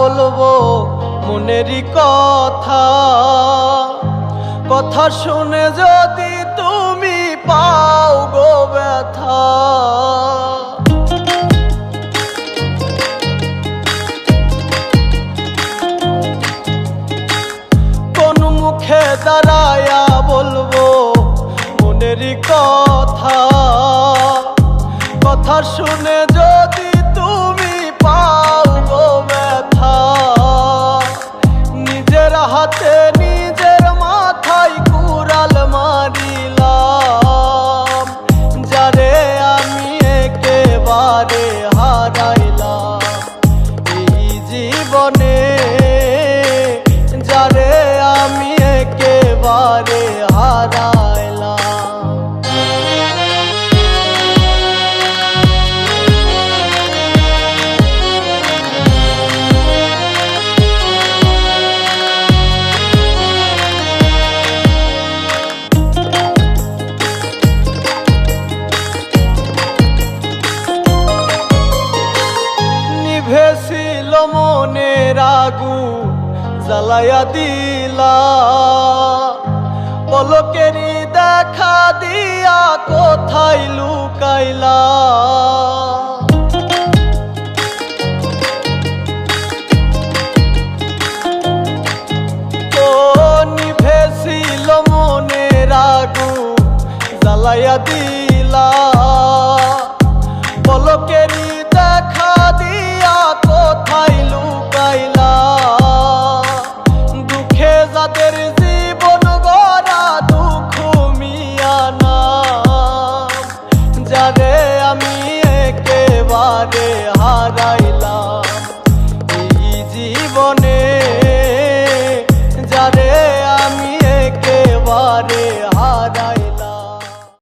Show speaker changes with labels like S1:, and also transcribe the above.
S1: বলব মনেরই কথা। কথা শুনে যদি তুমি পাও গো ব্যথা। কোন মুখে দাঁড়ায়া বলব মনেরই কথা। কথা শুনে একেবারে মনের আগু জ্বালায়া দিলা। পলকেরই দেখা দিয়া কোথায় লুকাইলা? জ্বালায়া দিলা। একেবারে হারাইলাম।